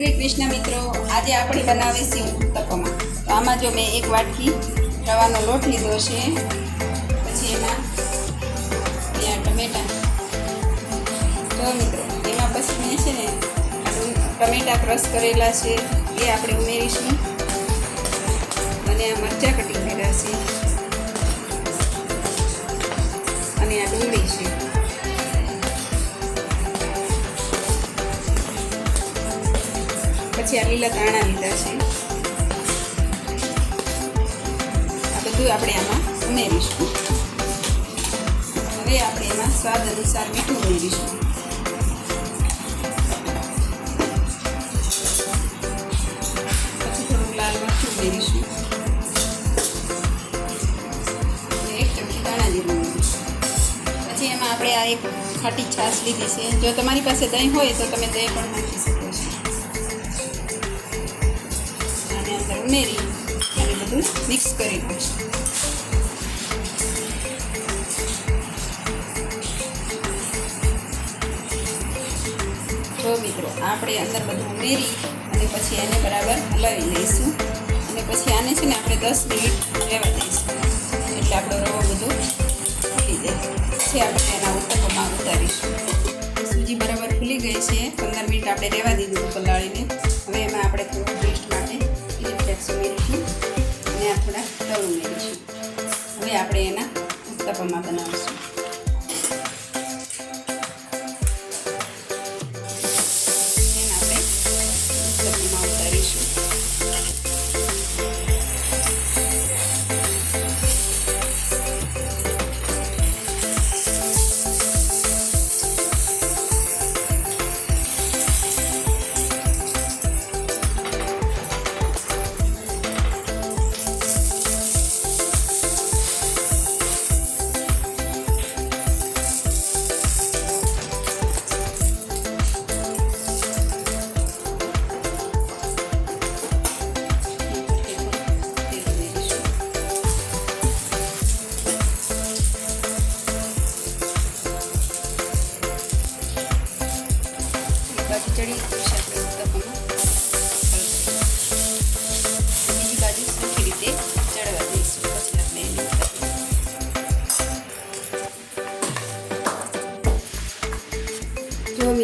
શ્રી કૃષ્ણ મિત્રો, આજે આપણે બનાવીશું ઉત્તપમાં તો આમાં જો મેં એક વાટકી રવાનો લોટ લીધો છે, પછી એમાં ત્યાં ટમેટા. જો મિત્રો, એમાં પછી મેં છે ને ટમેટા ક્રશ કરેલા છે, એ આપણે ઉમેરીશું. અને આ મરચાં કટી કર્યા છે. અને આ ડુંગળી છે. પછી આ લીલા ધાણા લીધા છે. આ બધું આપણે આમાં ઉમેરીશું. હવે આપણે એમાં સ્વાદ અનુસાર મીઠું ઉમેરીશું. પછી થોડું લાલ મરચું ઉમેરીશું. એક ચમચી દાણા જીરું ઉમેરીશું. પછી એમાં આપણે આ એક ખાટી છાશ લીધી છે. જો તમારી પાસે દહીં હોય તો તમે દહીં પણ નાખી શકો. આને અંદર ઉમેરી અને બધું મિક્સ કરી નાખીશું જો મિત્રો, આપણે અંદર બધું ઉમેરી અને પછી એને બરાબર હલાવી લઈશું. અને પછી આને છે ને આપણે દસ મિનિટ રહેવા દઈશું. એટલે આપણો રવો બધો ફૂલી જાય. પછી આપણે એના ઉત્તપમાં ઉતારીશું. સૂજી બરાબર ફૂલી ગઈ છે. પંદર મિનિટ આપણે રહેવા દીધું પલાળીને થોડા ઉમેરીશું હવે આપણે એના ઉત્તપમાં બનાવીશું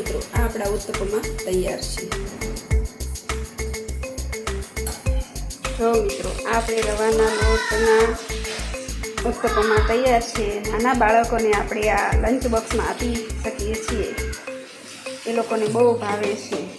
મિત્રો, આ આપણા ઉત્તપમાં તૈયાર છે. જો મિત્રો, આપણે રવાના લોટના ઉત્તપમાં તૈયાર છે. નાના બાળકોને આપણે આ લંચ બોક્સમાં આપી શકીએ છીએ. એ લોકોને બહુ ભાવે છે.